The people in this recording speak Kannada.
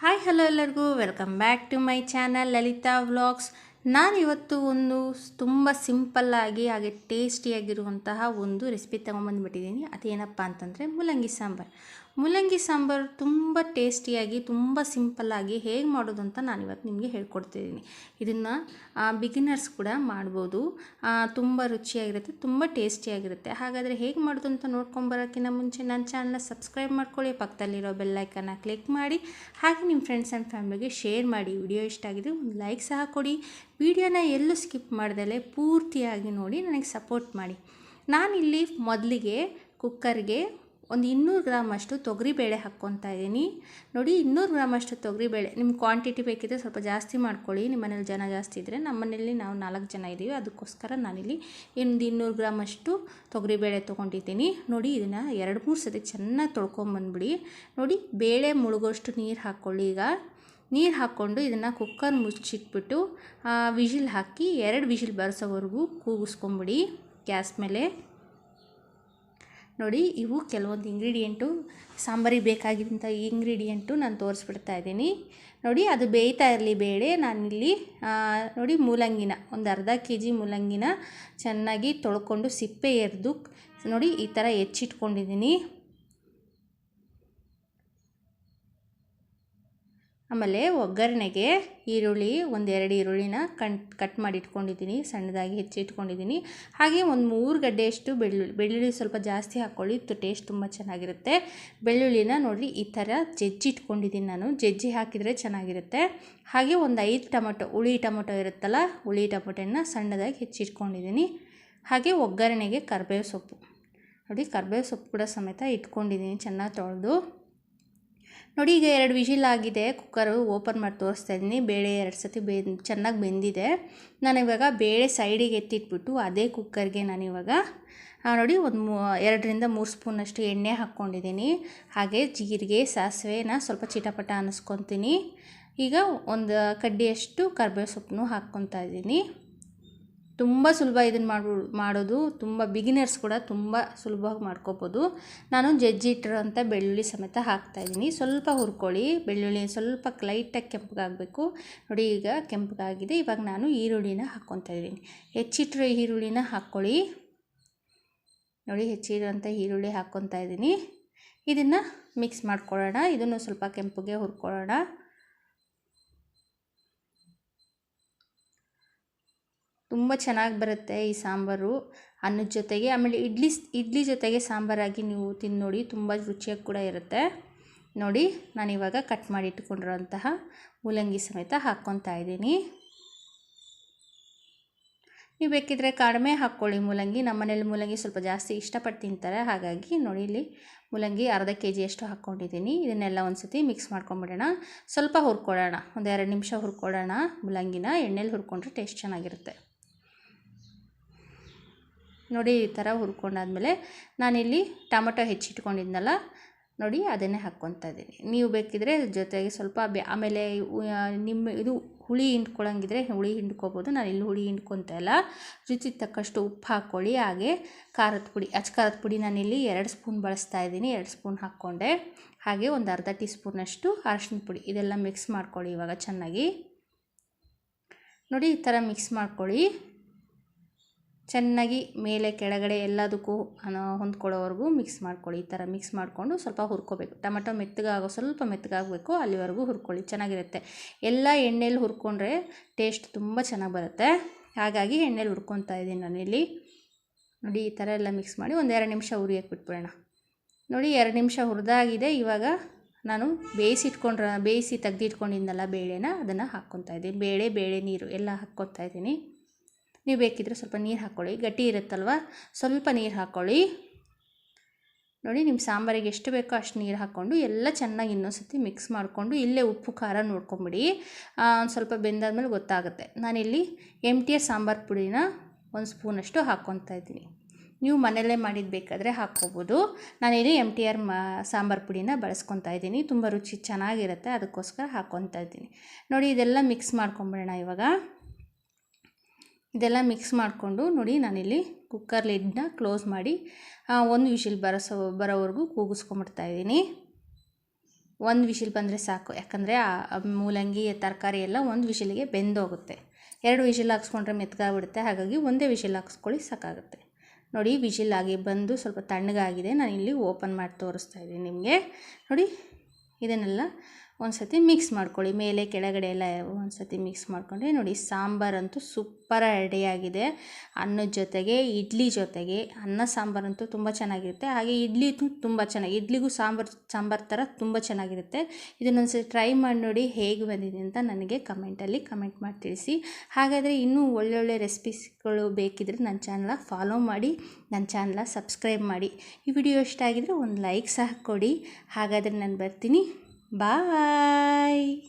ಹಾಯ್ ಹಲೋ ಎಲ್ಲರಿಗೂ welcome back to my channel Lalitha vlogs ನಾನು ಇವತ್ತು ಒಂದು ತುಂಬ ಸಿಂಪಲ್ಲಾಗಿ ಹಾಗೆ ಟೇಸ್ಟಿಯಾಗಿರುವಂತಹ ಒಂದು ರೆಸಿಪಿ ತೊಗೊಂಬಂದುಬಿಟ್ಟಿದ್ದೀನಿ. ಅದೇನಪ್ಪ ಅಂತಂದರೆ ಮೂಲಂಗಿ ಸಾಂಬಾರು. ಮೂಲಂಗಿ ಸಾಂಬಾರು ತುಂಬ ಟೇಸ್ಟಿಯಾಗಿ, ತುಂಬ ಸಿಂಪಲ್ಲಾಗಿ ಹೇಗೆ ಮಾಡೋದು ಅಂತ ನಾನು ಇವತ್ತು ನಿಮಗೆ ಹೇಳ್ಕೊಡ್ತಿದ್ದೀನಿ. ಇದನ್ನು ಬಿಗಿನರ್ಸ್ ಕೂಡ ಮಾಡ್ಬೋದು. ತುಂಬ ರುಚಿಯಾಗಿರುತ್ತೆ, ತುಂಬ ಟೇಸ್ಟಿಯಾಗಿರುತ್ತೆ. ಹಾಗಾದರೆ ಹೇಗೆ ಮಾಡೋದು ಅಂತ ನೋಡ್ಕೊಂಬರೋಕ್ಕಿಂತ ಮುಂಚೆ ನನ್ನ ಚಾನಲ್ನ ಸಬ್ಸ್ಕ್ರೈಬ್ ಮಾಡ್ಕೊಳ್ಳಿ. ಪಕ್ಕದಲ್ಲಿರೋ ಬೆಲ್ಲೈಕನ್ನ ಕ್ಲಿಕ್ ಮಾಡಿ. ಹಾಗೆ ನಿಮ್ಮ ಫ್ರೆಂಡ್ಸ್ ಆ್ಯಂಡ್ ಫ್ಯಾಮಿಲಿಗೆ ಶೇರ್ ಮಾಡಿ. ವಿಡಿಯೋ ಇಷ್ಟ ಆಗಿದ್ರೆ ಒಂದು ಲೈಕ್ ಸಹ ಕೊಡಿ. ವಿಡಿಯೋನ ಎಲ್ಲೂ ಸ್ಕಿಪ್ ಮಾಡ್ದಲೆ ಪೂರ್ತಿಯಾಗಿ ನೋಡಿ ನನಗೆ ಸಪೋರ್ಟ್ ಮಾಡಿ. ನಾನಿಲ್ಲಿ ಮೊದಲಿಗೆ ಕುಕ್ಕರ್ಗೆ ಒಂದು ಇನ್ನೂರು ಗ್ರಾಮಷ್ಟು ತೊಗರಿಬೇಳೆ ಹಾಕ್ಕೊತಾ ಇದ್ದೀನಿ. ನೋಡಿ, ಇನ್ನೂರು ಗ್ರಾಮಷ್ಟು ತೊಗರಿಬೇಳೆ. ನಿಮ್ಮ ಕ್ವಾಂಟಿಟಿ ಬೇಕಿದ್ರೆ ಸ್ವಲ್ಪ ಜಾಸ್ತಿ ಮಾಡ್ಕೊಳ್ಳಿ. ನಿಮ್ಮ ಮನೇಲಿ ಜನ ಜಾಸ್ತಿ ಇದ್ದರೆ ನಮ್ಮ ಮನೇಲಿ ನಾವು ನಾಲ್ಕು ಜನ ಇದ್ದೀವಿ. ಅದಕ್ಕೋಸ್ಕರ ನಾನಿಲ್ಲಿ ಒಂದು ಇನ್ನೂರು ಗ್ರಾಮಷ್ಟು ತೊಗರಿಬೇಳೆ ತೊಗೊಂಡಿದ್ದೀನಿ. ನೋಡಿ, ಇದನ್ನು ಎರಡು ಮೂರು ಸತಿ ಚೆನ್ನಾಗಿ ತೊಳ್ಕೊಂಬಂದ್ಬಿಡಿ. ನೋಡಿ, ಬೇಳೆ ಮುಳುಗೋಷ್ಟು ನೀರು ಹಾಕ್ಕೊಳ್ಳಿ ಈಗ. ನೀರು ಹಾಕ್ಕೊಂಡು ಇದನ್ನು ಕುಕ್ಕರ್ ಮುಚ್ಚಿಟ್ಬಿಟ್ಟು ವಿಷಿಲ್ ಹಾಕಿ ಎರಡು ವಿಷಿಲ್ ಬರೆಸೋವರೆಗೂ ಕೂಗಿಸ್ಕೊಂಬಿಡಿ ಗ್ಯಾಸ್ ಮೇಲೆ. ನೋಡಿ, ಇವು ಕೆಲವೊಂದು ಇಂಗ್ರೀಡಿಯೆಂಟು ಸಾಂಬಾರಿಗೆ ಬೇಕಾಗಿದ್ದಂಥ ಇಂಗ್ರೀಡಿಯೆಂಟು ನಾನು ತೋರಿಸ್ಬಿಡ್ತಾ ಇದ್ದೀನಿ. ನೋಡಿ, ಅದು ಬೇಯ್ತಾ ಇರಲಿ ಬೇಳೆ ಇಲ್ಲಿ ನೋಡಿ, ಮೂಲಂಗಿನ, ಒಂದು ಅರ್ಧ ಕೆ ಜಿ ಮೂಲಂಗಿನ ಚೆನ್ನಾಗಿ ತೊಳ್ಕೊಂಡು ಸಿಪ್ಪೆ ಎರೆದು, ನೋಡಿ, ಈ ಥರ ಹೆಚ್ಚಿಟ್ಕೊಂಡಿದ್ದೀನಿ. ಆಮೇಲೆ ಒಗ್ಗರಣೆಗೆ ಈರುಳ್ಳಿ, ಒಂದೆರಡು ಈರುಳ್ಳಿನ ಕಣ್ ಕಟ್ ಮಾಡಿ ಇಟ್ಕೊಂಡಿದ್ದೀನಿ ಸಣ್ಣದಾಗಿ ಹೆಚ್ಚಿಟ್ಕೊಂಡಿದ್ದೀನಿ. ಹಾಗೆ ಒಂದು ಮೂರು ಗಡ್ಡೆಯಷ್ಟು ಬೆಳ್ಳುಳ್ಳಿ ಬೆಳ್ಳುಳ್ಳಿ ಸ್ವಲ್ಪ ಜಾಸ್ತಿ ಹಾಕ್ಕೊಳ್ಳಿ ಟೇಸ್ಟ್ ತುಂಬ ಚೆನ್ನಾಗಿರುತ್ತೆ. ಬೆಳ್ಳುಳ್ಳಿನ ನೋಡಿ ಈ ಥರ ಜಜ್ಜಿ ಇಟ್ಕೊಂಡಿದ್ದೀನಿ ನಾನು. ಜಜ್ಜಿ ಹಾಕಿದರೆ ಚೆನ್ನಾಗಿರುತ್ತೆ. ಹಾಗೆ ಒಂದು ಐದು ಟೊಮೊಟೊ, ಹುಳಿ ಟೊಮೊಟೊ ಇರುತ್ತಲ್ಲ, ಹುಳಿ ಟೊಮೊಟೊನ ಸಣ್ಣದಾಗಿ ಹೆಚ್ಚಿಟ್ಕೊಂಡಿದ್ದೀನಿ. ಹಾಗೆ ಒಗ್ಗರಣೆಗೆ ಕರಿಬೇವು ಸೊಪ್ಪು. ನೋಡಿ, ಕರಿಬೇವು ಸೊಪ್ಪು ಕೂಡ ಸಮೇತ ಇಟ್ಕೊಂಡಿದ್ದೀನಿ, ಚೆನ್ನಾಗಿ ತೊಳೆದು. ನೋಡಿ, ಈಗ ಎರಡು ವಿಷಿಲ್ ಆಗಿದೆ. ಕುಕ್ಕರು ಓಪನ್ ಮಾಡಿ ತೋರಿಸ್ತಾ ಇದ್ದೀನಿ. ಬೇಳೆ ಎರಡು ಸತಿ ಬೆಂದು, ಚೆನ್ನಾಗಿ ಬೆಂದಿದೆ. ನಾನು ಇವಾಗ ಬೇಳೆ ಸೈಡಿಗೆ ಎತ್ತಿಟ್ಬಿಟ್ಟು ಅದೇ ಕುಕ್ಕರ್ಗೆ ನಾನಿವಾಗ ನೋಡಿ, ಒಂದು ಮೂ, ಎರಡರಿಂದ ಮೂರು ಸ್ಪೂನಷ್ಟು ಎಣ್ಣೆ ಹಾಕ್ಕೊಂಡಿದ್ದೀನಿ. ಹಾಗೆ ಜೀರಿಗೆ, ಸಾಸಿವೆನ ಸ್ವಲ್ಪ ಚಿಟಪಟ ಅನ್ನಿಸ್ಕೊತೀನಿ ಈಗ ಒಂದು ಕಡ್ಡಿಯಷ್ಟು ಕರ್ಬೇವು ಸೊಪ್ಪನ್ನು ಹಾಕ್ಕೊತಾ ಇದ್ದೀನಿ. ತುಂಬ ಸುಲಭ ಇದನ್ನು ಮಾಡ್ಬೋ, ಮಾಡೋದು, ತುಂಬ ಬಿಗಿನರ್ಸ್ ಕೂಡ ತುಂಬ ಸುಲಭವಾಗಿ ಮಾಡ್ಕೋಬೋದು. ನಾನು ಜಜ್ಜಿಟ್ಟಿರೋಂಥ ಬೆಳ್ಳುಳ್ಳಿ ಸಮೇತ ಹಾಕ್ತಾಯಿದ್ದೀನಿ ಸ್ವಲ್ಪ ಹುರ್ಕೊಳ್ಳಿ. ಬೆಳ್ಳುಳ್ಳಿ ಸ್ವಲ್ಪ ಲೈಟಾಗಿ ಕೆಂಪಗಾಗಬೇಕು. ನೋಡಿ ಈಗ ಕೆಂಪಗಾಗಿದೆ. ಇವಾಗ ನಾನು ಈರುಳ್ಳಿನ ಹಾಕ್ಕೊತಾ ಇದ್ದೀನಿ. ಹೆಚ್ಚಿಟ್ಟಿರೋ ಈರುಳ್ಳಿನ ಹಾಕ್ಕೊಳ್ಳಿ. ನೋಡಿ ಹೆಚ್ಚಿರೋಂಥ ಈರುಳ್ಳಿ ಹಾಕ್ಕೊತಾ ಇದ್ದೀನಿ. ಇದನ್ನು ಮಿಕ್ಸ್ ಮಾಡ್ಕೊಳ್ಳೋಣ. ಇದನ್ನು ಸ್ವಲ್ಪ ಕೆಂಪಗೆ ಹುರ್ಕೊಳ್ಳೋಣ. ತುಂಬ ಚೆನ್ನಾಗಿ ಬರುತ್ತೆ ಈ ಸಾಂಬಾರು. ಅನ್ನದ ಜೊತೆಗೆ ಆಮೇಲೆ ಇಡ್ಲಿ ಇಡ್ಲಿ ಜೊತೆಗೆ ಸಾಂಬಾರಾಗಿ ನೀವು ತಿಂದು ನೋಡಿ ತುಂಬ ರುಚಿಯಾಗಿ ಕೂಡ ಇರುತ್ತೆ. ನೋಡಿ ನಾನಿವಾಗ ಕಟ್ ಮಾಡಿ ಇಟ್ಕೊಂಡಿರೋಂತಹ ಮೂಲಂಗಿ ಸಮೇತ ಹಾಕ್ಕೊತಾ ಇದ್ದೀನಿ. ನೀವು ಬೇಕಿದ್ರೆ ಕಡಿಮೆ ಹಾಕ್ಕೊಳ್ಳಿ ಮೂಲಂಗಿ. ನಮ್ಮ ಮನೇಲಿ ಮೂಲಂಗಿ ಸ್ವಲ್ಪ ಜಾಸ್ತಿ ಇಷ್ಟಪಟ್ಟು ತಿಂತಾರೆ. ಹಾಗಾಗಿ ನೋಡಿ ಇಲ್ಲಿ ಮೂಲಂಗಿ ಅರ್ಧ ಕೆ ಜಿಯಷ್ಟು ಹಾಕ್ಕೊಂಡಿದ್ದೀನಿ. ಇದನ್ನೆಲ್ಲ ಒಂದು ಸತಿ ಮಿಕ್ಸ್ ಮಾಡ್ಕೊಂಬಿಡೋಣ. ಸ್ವಲ್ಪ ಹುರ್ಕೊಳ್ಳೋಣ ಒಂದು ಎರಡು ನಿಮಿಷ ಹುರ್ಕೊಳ್ಳೋಣ ಮೂಲಂಗಿನ. ಎಣ್ಣೆಲಿ ಹುರ್ಕೊಂಡ್ರೆ ಟೇಸ್ಟ್ ಚೆನ್ನಾಗಿರುತ್ತೆ. ನೋಡಿ ಈ ಥರ ಹುರ್ಕೊಂಡಾದಮೇಲೆ ನಾನಿಲ್ಲಿ ಟೊಮೊಟೊ ಹೆಚ್ಚಿಟ್ಕೊಂಡಿದ್ನಲ್ಲ, ನೋಡಿ ಅದನ್ನೇ ಹಾಕ್ಕೊತಾ ಇದ್ದೀನಿ. ನೀವು ಬೇಕಿದ್ರೆ ಜೊತೆಗೆ ಸ್ವಲ್ಪ ಆಮೇಲೆ ನಿಮ್ಮ ಇದು ಹುಳಿ ಹಿಂಡ್ಕೊಳಂಗಿದ್ರೆ ಹುಳಿ ಹಿಂಡ್ಕೋಬೋದು. ನಾನು ಇಲ್ಲಿ ಹುಳಿ ಹಿಂಡ್ಕೊತಾ ಇಲ್ಲ. ರುಚಿಗೆ ತಕ್ಕಷ್ಟು ಉಪ್ಪು ಹಾಕ್ಕೊಳ್ಳಿ, ಹಾಗೆ ಖಾರದ ಪುಡಿ, ಅಚ್ಚ ಖಾರದ ಪುಡಿ ನಾನಿಲ್ಲಿ ಎರಡು ಸ್ಪೂನ್ ಬಳಸ್ತಾ ಇದ್ದೀನಿ, ಎರಡು ಸ್ಪೂನ್ ಹಾಕ್ಕೊಂಡೆ. ಹಾಗೆ ಒಂದು ಅರ್ಧ ಟೀ ಸ್ಪೂನಷ್ಟು ಅರಶಿನ ಪುಡಿ, ಇದೆಲ್ಲ ಮಿಕ್ಸ್ ಮಾಡ್ಕೊಳ್ಳಿ ಇವಾಗ ಚೆನ್ನಾಗಿ. ನೋಡಿ ಈ ಥರ ಮಿಕ್ಸ್ ಮಾಡ್ಕೊಳ್ಳಿ. ಚೆನ್ನಾಗಿ ಮೇಲೆ ಕೆಳಗಡೆ ಎಲ್ಲದಕ್ಕೂ ಹೊಂದ್ಕೊಳ್ಳೋವರೆಗೂ ಮಿಕ್ಸ್ ಮಾಡ್ಕೊಳ್ಳಿ. ಈ ಥರ ಮಿಕ್ಸ್ ಮಾಡಿಕೊಂಡು ಸ್ವಲ್ಪ ಹುರ್ಕೋಬೇಕು. ಟೊಮೆಟೊ ಮೆತ್ತಗಾಗೋ, ಸ್ವಲ್ಪ ಮೆತ್ತಗಾಗಬೇಕು, ಅಲ್ಲಿವರೆಗೂ ಹುರ್ಕೊಳ್ಳಿ. ಚೆನ್ನಾಗಿರುತ್ತೆ. ಎಲ್ಲ ಎಣ್ಣೆಲಿ ಹುರ್ಕೊಂಡ್ರೆ ಟೇಸ್ಟ್ ತುಂಬ ಚೆನ್ನಾಗಿ ಬರುತ್ತೆ. ಹಾಗಾಗಿ ಎಣ್ಣೆಲಿ ಹುರ್ಕೊತಾ ಇದ್ದೀನಿ ನಾನಿಲ್ಲಿ. ನೋಡಿ, ಈ ಥರ ಎಲ್ಲ ಮಿಕ್ಸ್ ಮಾಡಿ ಒಂದು ಎರಡು ನಿಮಿಷ ಉರಿಯಕ್ಕೆ ಬಿಟ್ಬಿಡೋಣ ನೋಡಿ, ಎರಡು ನಿಮಿಷ ಹುರಿದಾಗಿದೆ. ಇವಾಗ ನಾನು ಬೇಯಿಸಿಟ್ಕೊಂಡ್ರ, ಬೇಯಿಸಿ ತೆಗ್ದಿಟ್ಕೊಂಡಿದ್ದೆಲ್ಲ ಬೇಳೆನ, ಅದನ್ನು ಹಾಕ್ಕೊತಾ ಇದ್ದೀನಿ. ಬೇಳೆ ಬೇಳೆ, ನೀರು ಎಲ್ಲ ಹಾಕ್ಕೊತಾ ಇದ್ದೀನಿ. ನೀವು ಬೇಕಿದ್ರೆ ಸ್ವಲ್ಪ ನೀರು ಹಾಕ್ಕೊಳ್ಳಿ. ಗಟ್ಟಿ ಇರುತ್ತಲ್ವ? ಸ್ವಲ್ಪ ನೀರು ಹಾಕ್ಕೊಳ್ಳಿ. ನೋಡಿ, ನಿಮ್ಮ ಸಾಂಬಾರಿಗೆ ಎಷ್ಟು ಬೇಕೋ ಅಷ್ಟು ನೀರು ಹಾಕ್ಕೊಂಡು ಎಲ್ಲ ಚೆನ್ನಾಗಿ ಇನ್ನೊಂದು ಸತಿ ಮಿಕ್ಸ್ ಮಾಡಿಕೊಂಡು ಇಲ್ಲೇ ಉಪ್ಪು, ಖಾರ ನೋಡ್ಕೊಂಬಿಡಿ. ಒಂದು ಸ್ವಲ್ಪ ಬೆಂದಾದ್ಮೇಲೆ ಗೊತ್ತಾಗುತ್ತೆ. ನಾನಿಲ್ಲಿ ಎಂ ಟಿ ಎಸ್ ಸಾಂಬಾರು ಪುಡಿನ ಒಂದು ಸ್ಪೂನಷ್ಟು ಹಾಕ್ಕೊತಾ ಇದ್ದೀನಿ. ನೀವು ಮನೆಯಲ್ಲೇ ಮಾಡಿದ್ದು ಬೇಕಾದರೆ ಹಾಕ್ಕೋಬೋದು. ನಾನಿಲ್ಲಿ ಎಂ ಟಿ ಆರ್ ಮಾ, ಸಾಂಬಾರು ಪುಡಿನ ಬಳಸ್ಕೊತಾ ಇದ್ದೀನಿ. ತುಂಬ ರುಚಿ ಚೆನ್ನಾಗಿರುತ್ತೆ, ಅದಕ್ಕೋಸ್ಕರ ಹಾಕ್ಕೊತಾ ಇದ್ದೀನಿ. ನೋಡಿ, ಇದೆಲ್ಲ ಮಿಕ್ಸ್ ಮಾಡ್ಕೊಂಬಿಡೋಣ ಇವಾಗ. ಇದೆಲ್ಲ ಮಿಕ್ಸ್ ಮಾಡಿಕೊಂಡು ನೋಡಿ ನಾನಿಲ್ಲಿ ಕುಕ್ಕರ್ ಲಿಡ್ನ ಕ್ಲೋಸ್ ಮಾಡಿ ಒಂದು ವಿಷಿಲ್ ಬರಸೋ ಬರೋವರೆಗೂ ಕೂಗಿಸ್ಕೊಂಬಿಡ್ತಾ ಇದ್ದೀನಿ. ಒಂದು ವಿಶಿಲ್ ಬಂದರೆ ಸಾಕು, ಯಾಕಂದರೆ ಮೂಲಂಗಿ, ತರಕಾರಿ ಎಲ್ಲ ಒಂದು ವಿಶಿಲಿಗೆ ಬೆಂದೋಗುತ್ತೆ. ಎರಡು ವಿಶಿಲ್ ಹಾಕ್ಸ್ಕೊಂಡ್ರೆ ಮೆತ್ಗಾಗ್ಬಿಡುತ್ತೆ, ಹಾಗಾಗಿ ಒಂದೇ ವಿಶಿಲ್ ಹಾಕ್ಸ್ಕೊಳ್ಳಿ ಸಾಕಾಗುತ್ತೆ. ನೋಡಿ ವಿಶಿಲ್ ಆಗಿ ಬಂದು ಸ್ವಲ್ಪ ತಣ್ಣಗಾಗಿದೆ ನಾನು ಇಲ್ಲಿ ಓಪನ್ ಮಾಡಿ ತೋರಿಸ್ತಾ ಇದ್ದೀನಿ ನಿಮಗೆ. ನೋಡಿ, ಇದನ್ನೆಲ್ಲ ಒಂದು ಸತಿ ಮಿಕ್ಸ್ ಮಾಡ್ಕೊಳ್ಳಿ. ಮೇಲೆ, ಕೆಳಗಡೆ ಎಲ್ಲ ಒಂದು ಸತಿ ಮಿಕ್ಸ್ ಮಾಡ್ಕೊಂಡ್ರೆ ನೋಡಿ ಸಾಂಬಾರಂತೂ ಸೂಪರ್ ರೆಡಿಯಾಗಿದೆ ಅನ್ನದ ಜೊತೆಗೆ, ಇಡ್ಲಿ ಜೊತೆಗೆ ಅನ್ನ, ಸಾಂಬಾರಂತೂ ತುಂಬ ಚೆನ್ನಾಗಿರುತ್ತೆ. ಹಾಗೆ ಇಡ್ಲಿ ತುಂಬ ಚೆನ್ನಾಗಿ, ಇಡ್ಲಿಗೂ ಸಾಂಬಾರು ಸಾಂಬಾರು ಥರ ತುಂಬ ಚೆನ್ನಾಗಿರುತ್ತೆ. ಇದನ್ನೊಂದ್ಸತಿ ಟ್ರೈ ಮಾಡಿ ನೋಡಿ ಹೇಗೆ ಬಂದಿದೆ ಅಂತ ನನಗೆ ಕಮೆಂಟಲ್ಲಿ ಕಮೆಂಟ್ ಮಾಡಿ ತಿಳಿಸಿ. ಹಾಗಾದರೆ ಇನ್ನೂ ಒಳ್ಳೊಳ್ಳೆ ರೆಸಿಪೀಸ್ಗಳು ಬೇಕಿದ್ರೆ ನನ್ನ ಚಾನಲ ಫಾಲೋ ಮಾಡಿ, ನನ್ನ ಚಾನಲ ಸಬ್ಸ್ಕ್ರೈಬ್ ಮಾಡಿ. ಈ ವಿಡಿಯೋ ಇಷ್ಟ ಆಗಿದರೆ ಒಂದು ಲೈಕ್ ಸಹ ಕೊಡಿ. ಹಾಗಾದರೆ ನಾನು ಬರ್ತೀನಿ. Bye.